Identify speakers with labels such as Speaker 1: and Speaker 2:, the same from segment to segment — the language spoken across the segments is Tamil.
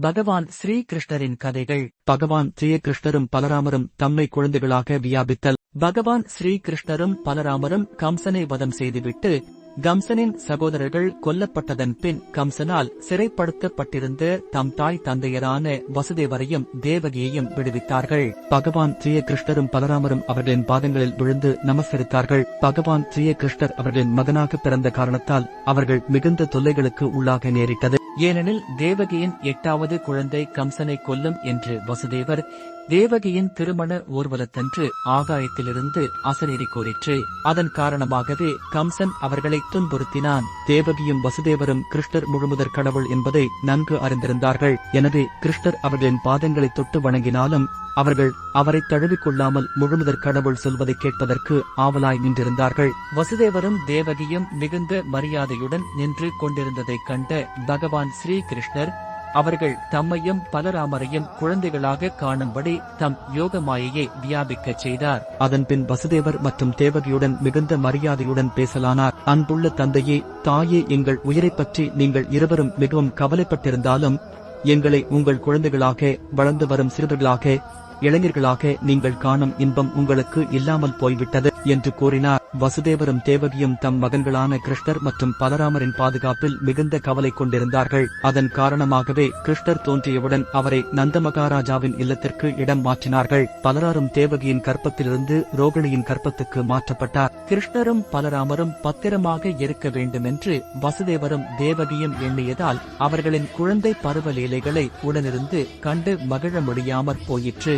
Speaker 1: பகவான் ஸ்ரீ கிருஷ்ணரின் கதைகள்.
Speaker 2: பகவான் ஸ்ரீகிருஷ்ணரும் பலராமரும் தம்மை குழந்தைகளாக வியாபித்தல்.
Speaker 1: பகவான் ஸ்ரீ கிருஷ்ணரும் பலராமரும் கம்சனை வதம் செய்துவிட்டு கம்சனின் சகோதரர்கள் கொல்லப்பட்டதன் பின் கம்சனால் சிறைப்படுத்தப்பட்டிருந்த தம் தாய் தந்தையரான வசுதேவரையும் தேவகியையும் விடுவித்தார்கள்.
Speaker 2: பகவான் ஸ்ரீகிருஷ்ணரும் பலராமரும் அவர்களின் பாதங்களில் விழுந்து நமஸ்கரித்தார்கள். பகவான் ஸ்ரீகிருஷ்ணர் அவர்களின் மகனாக பிறந்த காரணத்தால் அவர்கள் மிகுந்த தொல்லைகளுக்கு உள்ளாக நேரிட்டது.
Speaker 1: ஏனெனில் தேவகியின் எட்டாவது குழந்தை கம்சனை கொல்லும் என்று வசுதேவர் தேவகியின் திருமண ஊர்வலத்தன்று ஆகாயத்திலிருந்து அசரீரி கூறிற்று. அதன் காரணமாகவே கம்சன் அவர்களை துன்புறுத்தினான்.
Speaker 2: தேவகியும் வசுதேவரும் கிருஷ்ணர் முழுமுதற் கடவுள் என்பதை நன்கு அறிந்திருந்தார்கள். எனவே கிருஷ்ணர் அவர்களின் பாதங்களை தொட்டு வணங்கினாலும் அவர்கள் அவரை தழுவிக்கொள்ளாமல் முழுமுதற் கடவுள் சொல்வதை கேட்பதற்கு ஆவலாய் நின்றிருந்தார்கள்.
Speaker 1: வசுதேவரும் தேவகியும் மிகுந்த மரியாதையுடன் நின்று கொண்டிருந்ததைக் கண்ட பகவான் ஸ்ரீகிருஷ்ணர் அவர்கள் தம்மையும் பலராமரையும் குழந்தைகளாக காணும்படி தம் யோக மாயையை வியாபிக்கச் செய்தார்.
Speaker 2: அதன்பின் வசுதேவர் மற்றும் தேவகியுடன் மிகுந்த மரியாதையுடன் பேசலானார். அன்புள்ள தந்தையே தாயே எங்கள் உயிரைப் பற்றி நீங்கள் இருவரும் மிகவும் கவலைப்பட்டிருந்தாலும் எங்களை உங்கள் குழந்தைகளாக வளர்ந்து வரும் சிறுவர்களாக இளைஞர்களாக நீங்கள் காணும் இன்பம் உங்களுக்கு இல்லாமல் போய்விட்டது. என்று கூறினார். வசுதேவரும் தேவகியும் தம் மகன்களான கிருஷ்ணர் மற்றும் பலராமரின் பாதுகாப்பில் மிகுந்த கவலை கொண்டிருந்தார்கள். அதன் காரணமாகவே கிருஷ்ணர் தோன்றியவுடன் அவரை நந்தமகாராஜாவின் இல்லத்திற்கு இடம் மாற்றினார்கள். பலராரும் தேவகியின் கற்பத்திலிருந்து ரோகிணியின் கற்பத்துக்கு மாற்றப்பட்டார்.
Speaker 1: கிருஷ்ணரும் பலராமரும் பத்திரமாக இருக்க வேண்டுமென்று வசுதேவரும் தேவகியும் எண்ணியதால் அவர்களின் குழந்தை பருவ லீலைகளை உடனிருந்து கண்டு மகிழ முடியாமற் போயிற்று.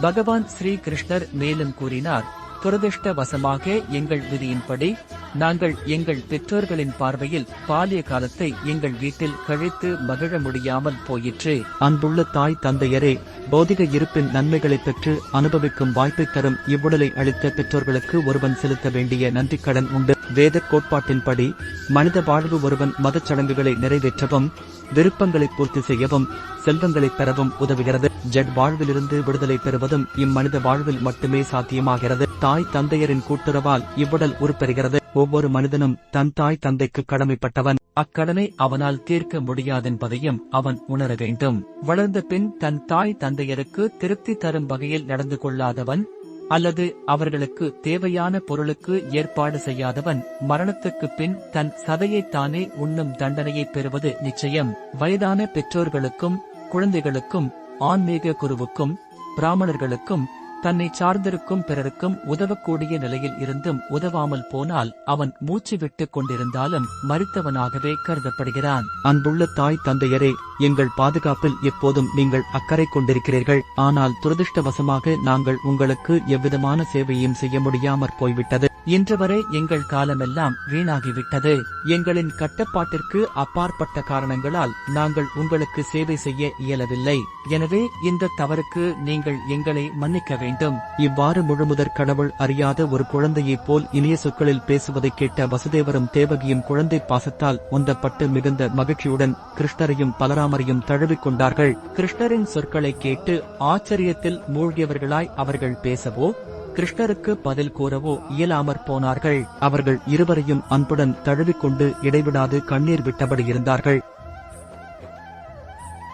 Speaker 1: பகவான் ஸ்ரீ கிருஷ்ணர் மேலும் கூறினார். துரதிருஷ்டவசமாக எங்கள் விதியின்படி நாங்கள் எங்கள் பெற்றோர்களின் பார்வையில் பாலிய காலத்தை எங்கள் வீட்டில் கழித்து மகிழ முடியாமல் போயிற்று.
Speaker 2: அன்புள்ள தாய் தந்தையரே பௌதிக இருப்பின் நன்மைகளைப் பெற்று அனுபவிக்கும் வாய்ப்பை தரும் இவ்வுடலை அளித்த பெற்றோர்களுக்கு ஒருவன் செலுத்த வேண்டிய நன்றிக்கடன் உண்டு. வேத கோட்பாட்டின்படி மனித வாழ்வு ஒருவன் மதச் சடங்குகளை நிறைவேற்றவும் விருப்பங்களை பூர்த்தி செய்யவும் செல்வங்களை பெறவும் உதவுகிறது. ஜெட் வாழ்விலிருந்து விடுதலை பெறுவதும் இம்மனித வாழ்வில் மட்டுமே சாத்தியமாகிறது. தாய் தந்தையரின் கூட்டுறவால் இவ்வுடல் உருப்பெறுகிறது. ஒவ்வொரு மனிதனும் தன் தாய் தந்தைக்கு கடமைப்பட்டவன்.
Speaker 1: அக்கடனை அவனால் தீர்க்க முடியாதென்பதையும் அவன் உணர வேண்டும். வளர்ந்த பின் தன் தாய் தந்தையருக்கு திருப்தி தரும் வகையில் நடந்து கொள்ளாதவன் அல்லது அவர்களுக்கு தேவையான பொருளுக்கு ஏற்பாடு செய்யாதவன் மரணத்துக்கு பின் தன் சதையைத்தானே உண்ணும் தண்டனையை பெறுவது நிச்சயம். வயதான பெற்றோர்களுக்கும் குழந்தைகளுக்கும் ஆன்மீக குருவுக்கும் பிராமணர்களுக்கும் தன்னை சார்ந்திருக்கும் பிறருக்கும் உதவக்கூடிய நிலையில் இருந்தும் உதவாமல் போனால் அவன் மூச்சு விட்டுக் கொண்டிருந்தாலும் மறுத்தவனாகவே கருதப்படுகிறான்.
Speaker 2: அன்புள்ள தாய் தந்தையரே எங்கள் பாதுகாப்பில் எப்போதும் நீங்கள் அக்கறை கொண்டிருக்கிறீர்கள். ஆனால் துரதிருஷ்டவசமாக நாங்கள் உங்களுக்கு எவ்விதமான சேவையும் செய்ய முடியாமற் போய்விட்டது.
Speaker 1: இன்று வரை எங்கள் காலமெல்லாம் வீணாகிவிட்டது. எங்களின் கட்டுப்பாட்டிற்கு அப்பாற்பட்ட காரணங்களால் நாங்கள் உங்களுக்கு சேவை செய்ய இயலவில்லை. எனவே இந்த தவறுக்கு நீங்கள் எங்களை மன்னிக்க வேண்டும்.
Speaker 2: இவ்வாறு முழுமுதற் கடவுள் அறியாத ஒரு குழந்தையைப் போல் இனிய சொற்களில் பேசுவதை கேட்ட வசுதேவரும் தேவகியும் குழந்தை பாசத்தால் உந்தப்பட்டு மிகுந்த மகிழ்ச்சியுடன் கிருஷ்ணரையும் பலராமரையும் தழுவிக் கொண்டார்கள்.
Speaker 1: கிருஷ்ணரின் சொற்களை கேட்டு ஆச்சரியத்தில் மூழ்கியவர்களாய் அவர்கள் பேசவோ? கிருஷ்ணருக்கு பதில் கூறவோ இயலாமற் போனார்கள்.
Speaker 2: அவர்கள் இருவரையும் அன்புடன் தழுவிக்கொண்டு இடைவிடாது கண்ணீர் விட்டபடி இருந்தார்கள்.